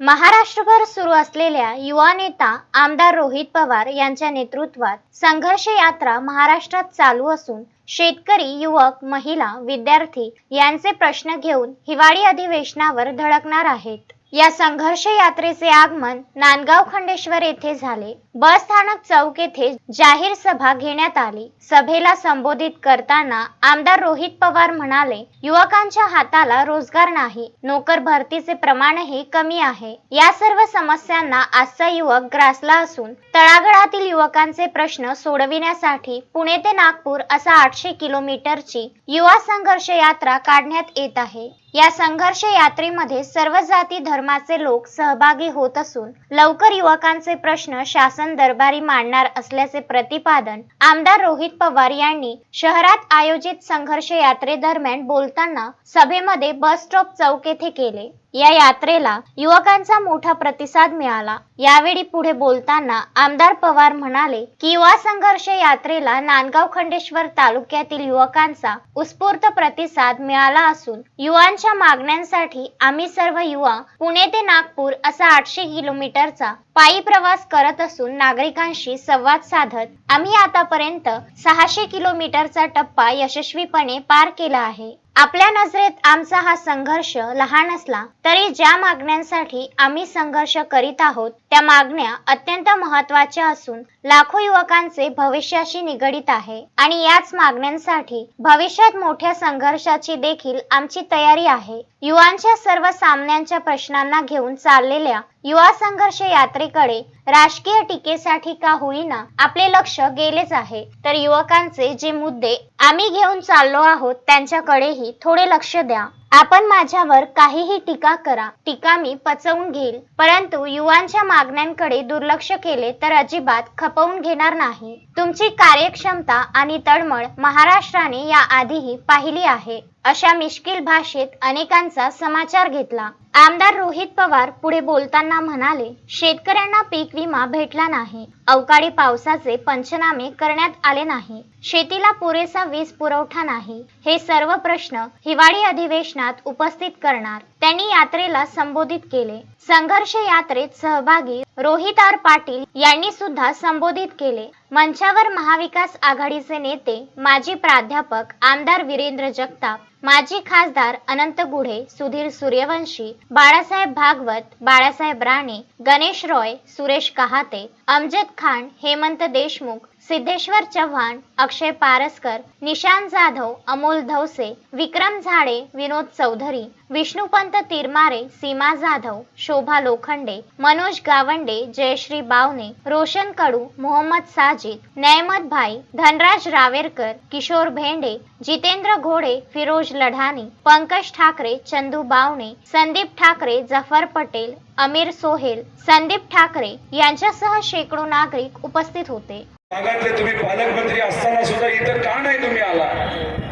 महाराष्ट्रभर सुरू असलेल्या युवा नेता आमदार रोहित पवार यांच्या नेतृत्वात संघर्ष यात्रा महाराष्ट्रात चालू असून शेतकरी युवक महिला विद्यार्थी यांचे प्रश्न घेऊन हिवाळी अधिवेशनावर धडकणार आहेत. या संघर्ष यात्रेचे आगमन नांदगाव खंडेश्वर येथे झाले. बस स्थानक चौक येथे जाहीर सभा घेण्यात आली. सभेला संबोधित करताना आमदार रोहित पवार म्हणाले युवकांच्या हाताला रोजगार नाही नोकर भरतीचे प्रमाणही कमी आहे. या सर्व समस्यांना आजचा युवक ग्रासला असून तळागळातील युवकांचे प्रश्न सोडविण्यासाठी पुणे ते नागपूर असा आठशे किलोमीटरची युवा संघर्ष यात्रा काढण्यात येत आहे. या संघर्ष यात्रेमध्ये सर्व जाती धर्माचे लोक सहभागी होत असून लवकर युवकांचे प्रश्न शासन दरबारी मांडणार असल्याचे प्रतिपादन आमदार रोहित पवार यांनी शहरात आयोजित संघर्ष यात्रेदरम्यान बोलताना सभेमध्ये बस स्टॉप चौक येथे केले. या यात्रेला युवकांचा मोठा प्रतिसाद मिळाला. यावेळी पुढे बोलताना आमदार पवार म्हणाले की युवा संघर्ष यात्रेला नांदगाव खंडेश्वर तालुक्यातील युवकांचा उत्स्फूर्त प्रतिसाद मिळाला असून युवांच्या मागण्यांसाठी आम्ही सर्व युवा पुणे ते नागपूर असा आठशे किलोमीटरचा पायी प्रवास करत असून नागरिकांशी संवाद साधत आम्ही आतापर्यंत सहाशे किलोमीटरचा टप्पा यशस्वीपणे पार केला आहे. आपल्या नजरेत आमचा हा संघर्ष लहान असला तरी ज्या मागण्यांसाठी आम्ही संघर्ष करीत आहोत त्या मागण्या अत्यंत महत्त्वाच्या असून लाखो युवकांचे भविष्याशी निगडित आहे. आणि याच मागण्यांसाठी भविष्यात मोठ्या संघर्षाची देखील आमची तयारी आहे. युवांच्या सर्व सामन्यांच्या प्रश्नांना घेऊन चाललेल्या युवा संघर्ष यात्रेकडे राजकीय टीकेसाठी का होईना आपले लक्ष गेलेच आहे. तर युवकांचे जे मुद्दे आम्ही घेऊन चाललो आहोत त्यांच्याकडेही थोडे लक्ष द्या. आपण माझ्यावर काहीही टीका करा. टीका मी पचवून घेईल. परंतु युवांच्या मागण्यांकडे दुर्लक्ष केले तर अजिबात खपवून घेणार नाही. तुमची कार्यक्षमता आणि तळमळ महाराष्ट्राने या आधीही पाहिली आहे. अशा मिश्किल भाषेत अनेकांचा समाचार घेतला. आमदार रोहित पवार पुढे बोलताना म्हणाले शेतकऱ्यांना पीक विमा भेटला नाही. अवकाळी पावसाचे पंचनामे करण्यात आले नाही. शेतीला पुरेसा वीज पुरवठा नाही. हे सर्व प्रश्न हिवाळी अधिवेशनात उपस्थित करणार. त्यांनी यात्रेला संबोधित केले. संघर्ष यात्रेत सहभागी रोहित आर पाटील यांनी सुद्धा संबोधित केले. मंचावर महाविकास आघाडीचे नेते माजी प्राध्यापक आमदार वीरेंद्र जगताप माजी खासदार अनंत गुढे सुधीर सूर्यवंशी बाळासाहेब भागवत बाळासाहेब राणे गणेश रॉय सुरेश कहाते अमजद खान हेमंत देशमुख सिद्धेश्वर चव्हाण अक्षय पारसकर निशांत जाधव अमोल धवसे विक्रम झाडे विनोद चौधरी विष्णुपंत तिरमारे सीमा जाधव शोभा लोखंडे मनोज गावंडे जयश्री बावने रोशन कडू मोहम्मद साजिद नयमत भाई धनराज रावेरकर किशोर भेंडे जितेंद्र घोडे फिरोज लढानी पंकज ठाकरे चंदू बावणे संदीप ठाकरे जफर पटेल अमीर सोहेल संदीप ठाकरे यांच्यासह शेकडो नागरिक उपस्थित होते. भागातले तुम्ही पालकमंत्री असताना सुद्धा इथं का नाही तुम्ही आला?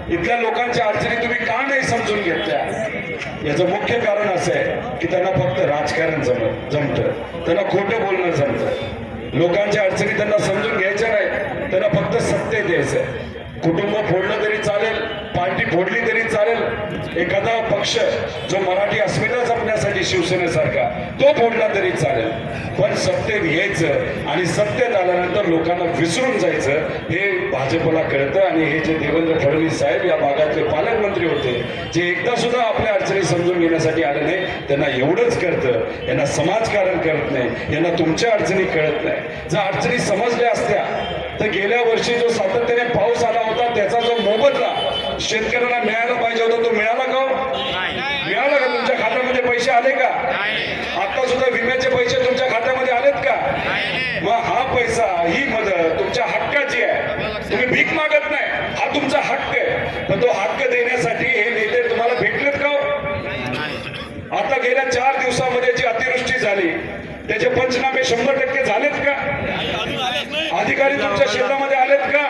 इथल्या लोकांच्या अडचणी तुम्ही का नाही समजून घेतल्या? याचं मुख्य कारण असं आहे की त्यांना फक्त राजकारण जम जमतं. त्यांना खोटं बोलणं जमतं. लोकांच्या अडचणी त्यांना समजून घ्यायच्या नाही त्यांना फक्त सत्य द्यायचं कुटुंब फोडलं तरी चालेल पार्टी फोडली तरी चालेल एखादा पक्ष जो मराठी अस्मिता जपण्यासाठी शिवसेनेसारखा तो फोडला तरी चालेल. पण सत्तेत यायचं आणि सत्तेत आल्यानंतर लोकांना विसरून जायचं हे भाजपला कळतं आणि हे जे देवेंद्र फडणवीस साहेब या भागातले पालकमंत्री होते जे एकदा सुद्धा आपल्या अडचणी समजून घेण्यासाठी आले नाही त्यांना एवढंच कळतं. यांना समाजकारण कळत नाही. यांना तुमच्या अडचणी कळत नाही. जर अडचणी समजल्या असत्या तर गेल्या वर्षी जो सातत्याने पाऊस आला होता त्याचा जो मोबदला शेतकऱ्यांना मिळाला पाहिजे होता तो मिळाला का हो? मिळाला का? तुमच्या खात्यामध्ये पैसे आले का? आता सुद्धा विम्याचे पैसे तुमच्या खात्यामध्ये आलेत का? मग हा पैसा ही मदत तुमच्या हक्काची आहे. तुम्ही भीक मागत नाही. हा तुमचा हक्क आहे. पण तो हक्क देण्यासाठी हे नेते तुम्हाला भेटलेत का हो? आता गेल्या चार दिवसामध्ये जी अतिवृष्टी झाली त्याचे पंचनामे शंभर टक्के झालेत का? अधिकारी तुमच्या शेतामध्ये आलेत का?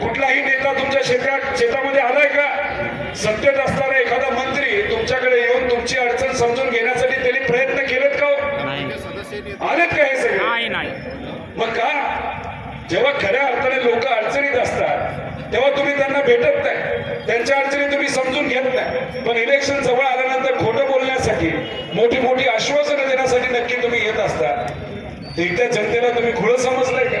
कुठलाही नेता तुमच्या शेतात शेतामध्ये सत्तेत असणारा एखादा मंत्री तुमच्याकडे येऊन तुमची अडचण समजून घेण्यासाठी त्यांनी प्रयत्न केलेत का हो? आलेत का हे सगळे? नाही नाही. मग का? जेव्हा खऱ्या अर्थाने लोक अडचणीत असतात तेव्हा तुम्ही त्यांना भेटत नाही. त्यांच्या अडचणी तुम्ही समजून घेत नाही. पण इलेक्शन जवळ आल्यानंतर खोटं बोलण्यासाठी मोठी मोठी आश्वासनं देण्यासाठी ते इथल्या जनतेला तुम्ही खुळं समजलंय का?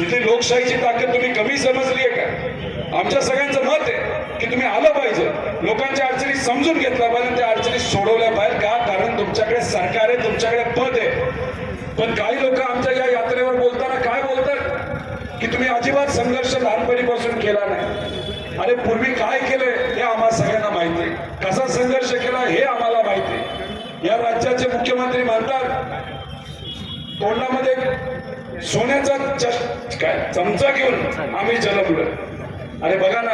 इथली लोकशाहीची ताकद तुम्ही कमी समजली आहे का? आमच्या सगळ्यांचं मत आहे. की तुम्ही आलं पाहिजे. लोकांच्या अडचणी समजून घेतल्या पाहिजे त्या अडचणी सोडवल्या पाहिजे. का? कारण तुमच्याकडे सरकार आहे तुमच्याकडे पद आहे. पण काही लोक आमच्या या यात्रेवर बोलताना काय बोलतात? की तुम्ही अजिबात संघर्ष लहानपणीपासून केला नाही. अरे पूर्वी काय केलंय हे आम्हाला सगळ्यांना माहिती कसा संघर्ष केला हे आम्हाला माहिती आहे. या राज्याचे मुख्यमंत्री म्हणतात तोंडामध्ये सोन्याचा काय? चमचा घेऊन आम्ही जन्मलो अरे बघा ना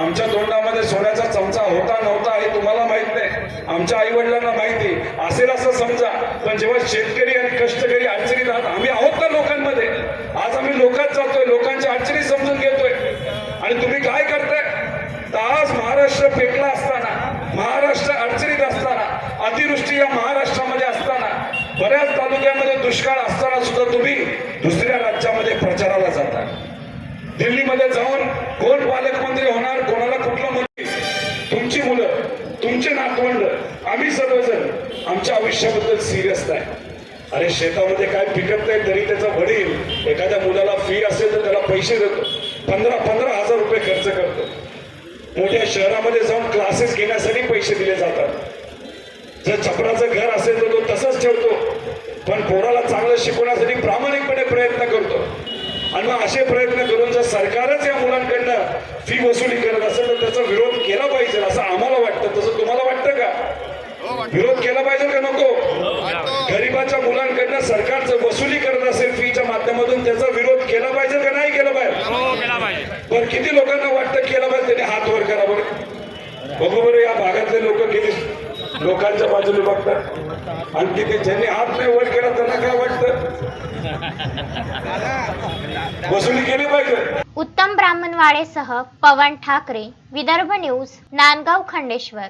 आमच्या तोंडामध्ये सोन्याचा चमचा होता नव्हता हे तुम्हाला माहीत नाही. आमच्या आई वडिलांना माहिती. असेल असं समजा पण जेव्हा शेतकरी आणि कष्टकरी अडचणीत आहात आम्ही आहोत ना लोकांमध्ये? आज आम्ही लोकात जातोय लोकांच्या अडचणी समजून घेतोय. आणि तुम्ही काय करताय? तर आज महाराष्ट्र पेटला असता महाराष्ट्र अडचणीत असताना अतिवृष्टी या महाराष्ट्रामध्ये असताना बऱ्याच तालुक्यामध्ये दुष्काळ असताना सुद्धा तुम्ही दुसऱ्या राज्यामध्ये प्रचाराला जाता दिल्लीमध्ये जाऊन कोण पालकमंत्री होणार कोणाला कुठलं मंत्री तुमची मुलं तुमचे नातवंड आम्ही सर्वजण आमच्या आयुष्याबद्दल सिरियस नाही. अरे शेतामध्ये काय पिकत नाही तरी त्याचा वडील एखाद्या मुलाला फी असेल तर त्याला पैसे देतो. पंधरा पंधरा हजार रुपये खर्च करतो. मोठ्या शहरामध्ये जाऊन क्लासेस घेण्यासाठी पैसे दिले जातात. जर छपराचं घर असेल तर तो तसंच ठेवतो. पण पोराला चांगलं शिकवण्यासाठी प्रामाणिकपणे प्रयत्न करतो. आणि मग असे प्रयत्न करतो सरकारच या मुलांकडनं फी वसुली करत असेल तर त्याचा विरोध केला पाहिजे असं आम्हाला वाटतं. तसं तुम्हाला वाटतं का? विरोध केला पाहिजे का नको? गरिबाच्या मुलांकडनं सरकार जर वसुली करत असेल फीच्या माध्यमातून त्याचा विरोध केला पाहिजे का नाही केला पाहिजे? हो केला पाहिजे. बरं किती लोकांना वाटतं केलं पाहिजे? त्यांनी हात वर करा बरं. बघू बरं या भागातले लोक किती लोकांच्या बाजूने बघतात. आणि किती ज्यांनी हात नाही वर केला त्यांना काय वाटतं? वसुली केली पाहिजे. रामनवाडेसह पवन ठाकरे विदर्भ न्यूज नांदगाव खंडेश्वर.